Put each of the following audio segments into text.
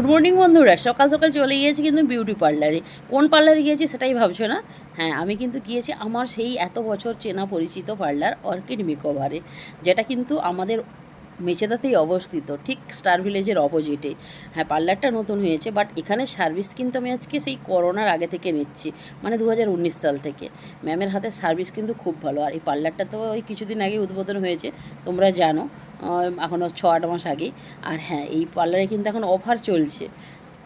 Good morning বন্ধুরা। সকাল সকাল চলে গিয়েছি কিন্তু বিউটি পার্লারে কোন পার্লারে গিয়েছি সেটাই ভাবছ না? হ্যাঁ আমি কিন্তু গিয়েছি আমার সেই এত বছর চেনা পরিচিত পার্লার অর্কিড মেকওভারে যেটা কিন্তু আমাদের মেচেদাতেই অবস্থিত, ঠিক স্টার ভিলেজের অপোজিটে হ্যাঁ পার্লারটা নতুন হয়েছে বাট এখানে সার্ভিস কিন্তু আমি আজকে সেই করোনার আগে থেকে নিচ্ছি মানে দু হাজার উনিশ সাল থেকে। ম্যামের হাতে সার্ভিস কিন্তু খুব ভালো, আর এই পার্লারটা তো ওই কিছুদিন আগে উদ্বোধন হয়েছে, তোমরা জানো এখনও ছ আট মাস আগে আর হ্যাঁ এই পার্লারে কিন্তু এখন অফার চলছে।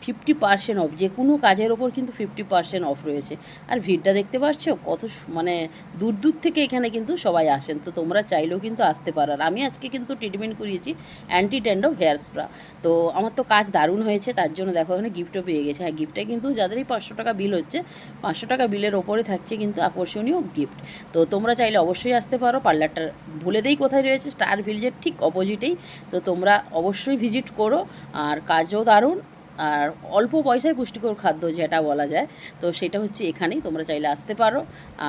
ফিফটি পার্সেন্ট অফ যে কোনো কাজের ওপর কিন্তু ফিফটি পার্সেন্ট অফ রয়েছে। আর ভিড়টা দেখতে পাচ্ছ, কত মানে দূর দূর থেকে এখানে কিন্তু সবাই আসেন। তো তোমরা চাইলেও কিন্তু আসতে পারো। আর আমি আজকে কিন্তু ট্রিটমেন্ট করিয়েছি অ্যান্টি ট্যান্ডো হেয়ার স্প্রা তো আমার তো কাজ দারুণ হয়েছে, তার জন্য দেখো এখানে গিফটও পেয়ে গেছে। হ্যাঁ গিফটটা কিন্তু যাদেরই পাঁচশো টাকা বিল হচ্ছে, পাঁচশো টাকা বিলের ওপরে থাকছে কিন্তু আকর্ষণীয় গিফট তো তোমরা চাইলে অবশ্যই আসতে পারো, পার্লারটা ভুলে দেই কোথায় রয়েছে স্টার ভিলেজের ঠিক অপোজিটেই তো তোমরা অবশ্যই ভিজিট করো, আর কাজও দারুণ আর অল্প পয়সায় পুষ্টিকর খাদ্য যেটা বলা যায়, তো সেটা হচ্ছে এখানেই, তোমরা চাইলে আসতে পারো।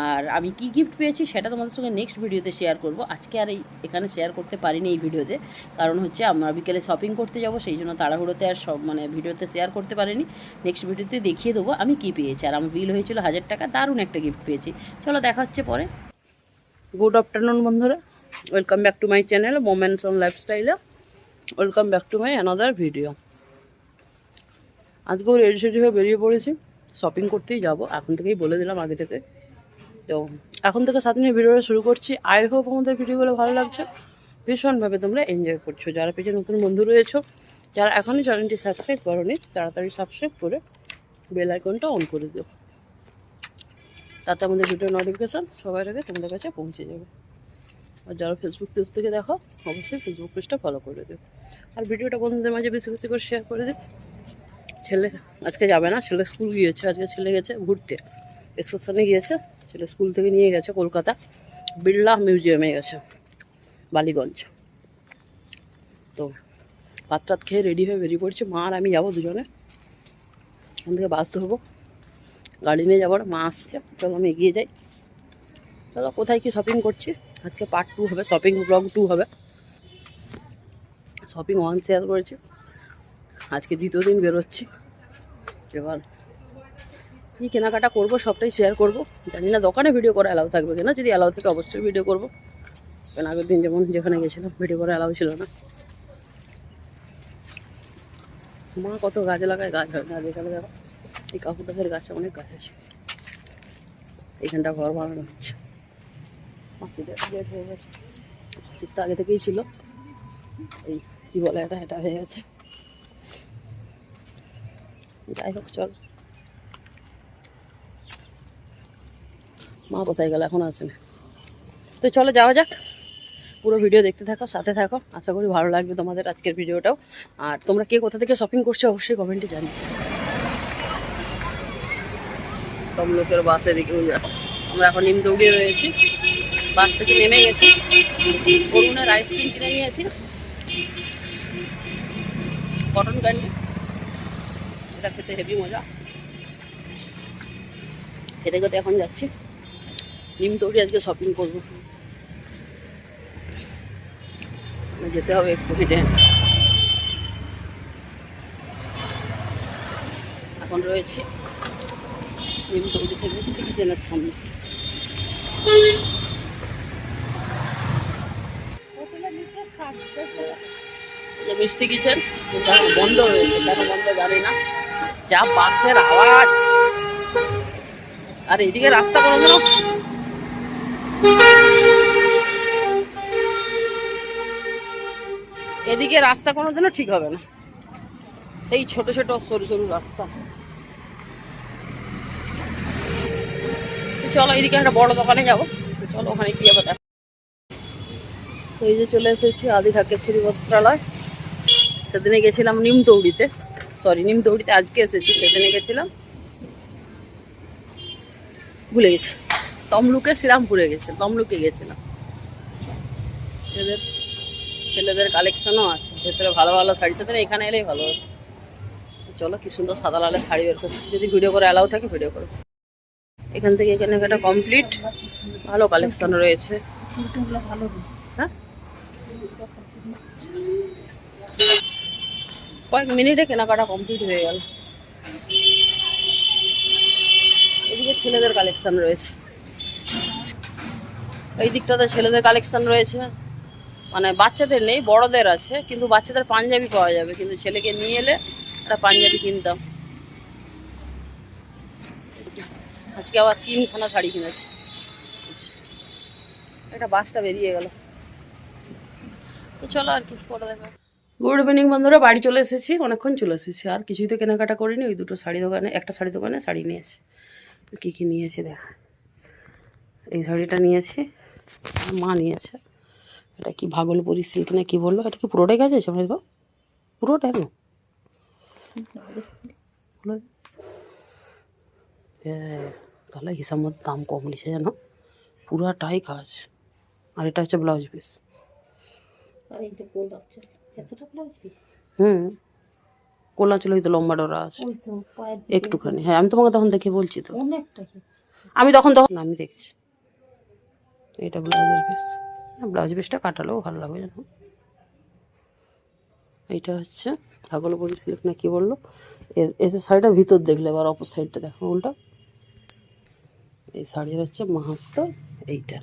আর আমি কি গিফট পেয়েছি সেটা তোমাদের সঙ্গে নেক্সট ভিডিওতে শেয়ার করব। আজকে আর এই, এখানে শেয়ার করতে পারিনি এই ভিডিওতে কারণ হচ্ছে আমরা বিকেলে শপিং করতে যাব, সেই জন্য তাড়াহুড়োতে আর সব মানে ভিডিওতে শেয়ার করতে পারিনি। নেক্সট ভিডিওতে দেখিয়ে দেবো আমি কি পেয়েছি। আর আমার বিল হয়েছিল হাজার টাকা, দারুণ একটা গিফট পেয়েছি। চলো দেখা হচ্ছে পরে। গুড আফটারনুন বন্ধুরা। Welcome back to my channel moments on লাইফস্টাইলে welcome back to my another video আজকেও রেডি সেডি হয়ে বেরিয়ে পড়েছি। শপিং করতেই যাব। এখন থেকেই বলে দিলাম আগে থেকে। তো এখন থেকে সাত মিনিট ভিডিওটা শুরু করছি। আই হোপ আমাদের ভিডিওগুলো ভালো লাগছে। ভীষণভাবে তোমরা এনজয় করছ। যারা পেছনে নতুন বন্ধু রয়েছো, যারা এখনই চ্যানেলটি সাবস্ক্রাইব করোনি, তাড়াতাড়ি সাবস্ক্রাইব করে বেল আইকনটা অন করে দিও। তাতে আমাদের ভিডিও নোটিফিকেশান সবার আগে তোমাদের কাছে পৌঁছে যাবে। আর যারা ফেসবুক পেজ থেকে দেখো, অবশ্যই ফেসবুক পেজটা ফলো করে দিও। আর ভিডিওটা বন্ধুদের মাঝে বেশি বেশি করে শেয়ার করে দিও। ছেলে আজকে যাবে না, ছেলে স্কুল গিয়েছে, আজকে ছেলে গেছে ঘুরতে। এক্সকারশনে গিয়েছে, ছেলে স্কুল থেকে নিয়ে গেছে কলকাতা, বিড়লা মিউজিয়ামে গেছে, বালিগঞ্জ। তো ভাত টাত খেয়ে রেডি হয়ে বেরিয়ে পড়ছে। মা আর আমি যাব দুজনে। ওখান থেকে বাস ধরবো। গাড়ি নিয়ে যাব, মা আসছে। চলো আমি এগিয়ে যাই। চলো, কোথায় কি শপিং করছি? আজকে পার্ট টু হবে শপিং ব্লগ টু হবে। শপিং ওয়ান শেয়ার করেছি। আজকে দ্বিতীয় দিন বেরোচ্ছি। এবার কী কেনাকাটা করব, সবটাই শেয়ার করব। জানি না দোকানে ভিডিও করা অ্যালাউ থাকবে কিনা, যদি অ্যালাউ থাকে অবশ্যই ভিডিও করব। কারণ আগের দিন যেমন যেখানে গেছিলাম ভিডিও করা অ্যালাউ ছিল না। মা কত গাছ লাগায়, গাছ হয় না, যেখানে দেখো, এই কাকুটাদের গাছে অনেক গাছ আছে। এখানটা ঘর বানানো হচ্ছে। পাঁচিটা হয়ে গেছে। পাঁচিরটা আগে থেকেই ছিল। এই কী বলে এটা এটা হয়ে গেছে। যাই হোক চল। মা কোথায় গেল? এখন আসেন। তো চলো, যাওয়া যাক। পুরো ভিডিও দেখতে থাকো, সাথে থাকো। আশা করি ভালো লাগবে তোমাদের আজকের ভিডিওটাও। আর তোমরা কে কোথা থেকে শপিং করছ অবশ্যই কমেন্টে জানি তমলোকের বাসে দিকে আমরা এখন নিম দৌড়িয়ে রয়েছি। বাস থেকে নেমে গেছি। অরুণের আইসক্রিম কিনে নিয়েছি। কটন ক্যান্ডি এটা খেতে হেভি মজা। খেতে খেতে এখন যাচ্ছি। নিম তৈরি আজকে শপিং করব। যেতে হবে একটু হেঁটে। এখন রয়েছি নিম তৈরি থেকে কিচেনের সামনে। মিষ্টি কিচেন। বন্ধ রয়েছে কেন বন্ধ জানি না। যা বাসের আওয়াজ। আর, এদিকে রাস্তা কোনো কোনোদিনও এদিকে রাস্তা কোনোদিনও ঠিক হবে না। সেই ছোট ছোট সরু সরু রাস্তা। চলো, এদিকে একটা বড় দোকানে যাব। তো চলো, ওখানে গিয়ে আবার দেখো। তো এই যে চলে এসেছি আদি ঢাকেশ্বরী বস্ত্রালয়। সেদিনে গেছিলাম নিমতৌড়িতে সরি, নিমতৌড়িতে আজকে এসেছি, সেখানে গেছিলাম। ভুলে গেছি। তমলুকে শ্রীরামপুরে গেছে, তমলুকে গেছিলাম। এদের ছেলেদের কালেকশনও আছে, ভেতরে ভালো ভালো শাড়ি সাথে এখানে এলেই ভালো চলো, কি সুন্দর সাদা লালের শাড়ি বের করছি। যদি ভিডিও করে অ্যালাউ থাকে ভিডিও করব এখান থেকে এখানে একটা কমপ্লিট ভালো কালেকশন রয়েছে। হ্যাঁ? কয়েক মিনিটে কেনাকাটা কমপ্লিট হয়ে গেল। এদিকে ছেলেদের কালেকশন রয়েছে। এই দিকটাতে ছেলেদের কালেকশন রয়েছে। মানে বাচ্চাদের নেই, বড়দের আছে, কিন্তু বাচ্চাদের পাঞ্জাবি পাওয়া যাবে। কিন্তু ছেলেকে নিয়ে এলে একটা পাঞ্জাবি কিনতাম। আজকে আবার তিনখানা শাড়ি কিনেছি। একটা বাসটা বেরিয়ে গেল। তো চলো আর কি, পরে দেখা গুড ইভিনিং বন্ধুরা। বাড়ি চলে এসেছি। অনেকক্ষণ চলে এসেছি। আর কিছুই তো কেনাকাটা করিনি। ওই দুটো শাড়ি দোকানে, একটা শাড়ি দোকানে শাড়ি নিয়েছি। কী কী নিয়েছি দেখ। এই শাড়িটা নিয়েছি। মা নিয়েছে। এটা কি ভাগলপুরি সিল্ক না কি বলল? এটা কি পুরোটাই গেছে সময় বাবু? পুরোটা না হ্যাঁ তাহলে হিসাব মতো দাম কম নিছে জানো। পুরাটাই কাজ। আর এটা হচ্ছে ব্লাউজ পিস আর এই এতটা ব্লাউজ পিস হুম। কোলা চলো তো লম্বা ডোরা আছে। একটুখানি। হ্যাঁ আমি তোমাকে তখন দেখে বলছি তো। আমি তখন তখন আমি দেখছি। এটা ব্লাউজের পিস ব্লাউজ পিসটা কাটালেও ভালো লাগবে জানো। এইটা হচ্ছে ভাগলপুরি সিল্ক না কি বলল? এর এসে শাড়িটা ভিতর দেখলে এবার অপর সাইডটা দেখো উল্টা। এই শাড়ির হচ্ছে মাহাত্ম এইটা।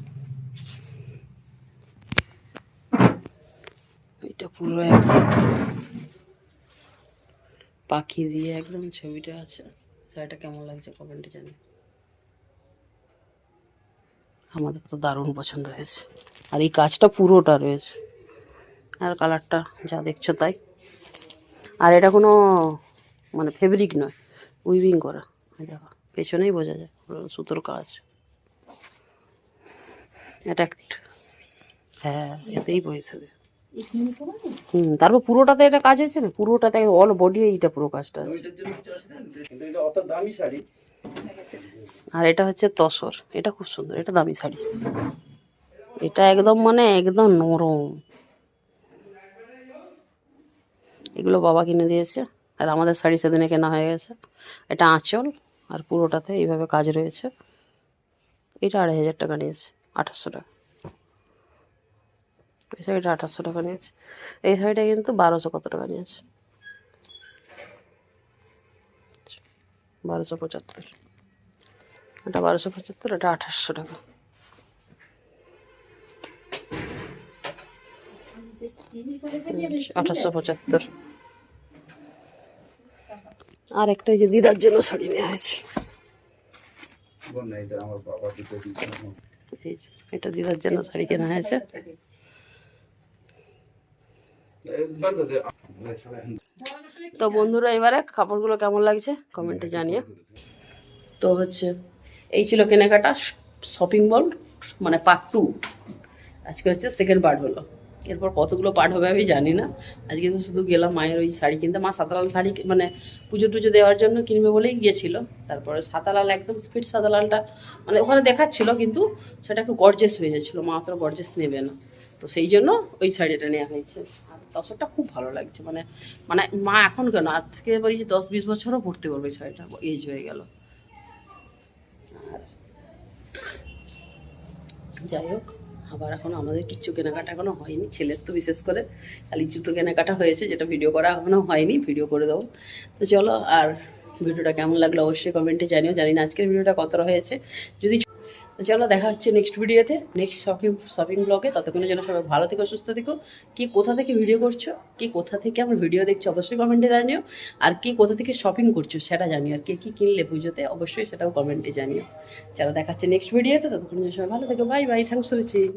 এইটা পুরো একদম পাখি দিয়ে একদম ছবিটা আছে। শাড়িটা কেমন লাগছে কমেন্টে জানি আমাদের তো দারুণ পছন্দ হয়েছে। আর এই কাজটা পুরোটা রয়েছে। আর কালারটা যা দেখছ তাই। আর এটা কোনো মানে ফেব্রিক নয় উইভিং করা। দেখো, পেছনেই বোঝা যায় সুতোর কাজ। এটা হ্যাঁ এতেই পয়সা দেয়। হুম তারপর পুরোটাতে এটা কাজ হয়েছে না? পুরোটাতে অল বডি এইটা পুরো কাজটা আর এটা হচ্ছে তসর। এটা খুব সুন্দর এটা দামি শাড়ি। এটা একদম মানে একদম নরম। এগুলো বাবা কিনে দিয়েছে আর আমাদের শাড়ি সেদিনে কেনা হয়ে গেছে। এটা আঁচল আর পুরোটাতে এইভাবে কাজ রয়েছে। এটা আড়াই হাজার টাকা নিয়েছে আঠাশশো টাকা। এই শাড়িটা আঠাশশো টাকা নিয়েছে। এই শাড়িটা কিন্তু বারোশো কত টাকা নিয়েছে? বারোশো পঁচাত্তর। এটা বারোশো পঁচাত্তর এটা আঠাশশো টাকা। আঠাশশো পঁচাত্তর। আর একটা এই যে দিদার জন্য শাড়ি নেওয়া হয়েছে। এটা দিদার জন্য শাড়ি কেনা হয়েছে। তো বন্ধুরা, এবারে কাপড়গুলো কেমন লাগছে? কমেন্টে জানিয়ে তো হচ্ছে, এই ছিল কেনাকাটা শপিং মল মানে পার্ট টু আজকে হচ্ছে সেকেন্ড পার্ট হলো। এরপর কতগুলো পার্ট হবে আমি জানি না। আজকে তো শুধু গেলাম মায়ের ওই শাড়ি কিনতে। মা সাতালাল শাড়ি মানে পুজো টুজো দেওয়ার জন্য কিনবে বলেই গিয়েছিল। তারপরে সাতালাল একদম স্পিড সাতালালটা মানে ওখানে দেখাচ্ছিল, কিন্তু সেটা একটু গর্জেস হয়ে যাচ্ছিল। মা অত গর্জেস নেবে না। তো সেই জন্য ওই শাড়িটা নেওয়া হয়েছে। তসরটা খুব ভালো লাগছে। মানে মানে মা এখন কেন? আজকে বলি যে দশ বিশ বছরও পড়তে পারবে শাড়িটা এজ হয়ে গেল। যাই হোক, আবার এখন আমাদের কিচ্ছু কেনাকাটা এখনও হয়নি, ছেলের তো বিশেষ করে খালি জুতো কেনাকাটা হয়েছে, যেটা ভিডিও করা এখনও হয়নি ভিডিও করে দেবো। তো চলো, আর ভিডিওটা কেমন লাগল অবশ্যই কমেন্টে জানিও। জানি না আজকের ভিডিওটা কতটা হয়েছে। যদি চলো দেখা হচ্ছে নেক্সট ভিডিওতে নেক্সট শপিং শপিং ব্লগে ততক্ষণের জন্য সবাই ভালো থেকো, সুস্থ থেকো। কে কোথা থেকে ভিডিও করছ, কে কোথা থেকে আমার ভিডিও দেখছ, অবশ্যই কমেন্টে জানিও। আর কে কোথা থেকে শপিং করছ, সেটা জানিও। আর কে কী কিনলে পুজোতে, অবশ্যই সেটাও কমেন্টে জানিও। চলো দেখা হচ্ছে নেক্সট ভিডিওতে ততক্ষণের জন্য সবাই ভালো থেকো। Bye bye thanks for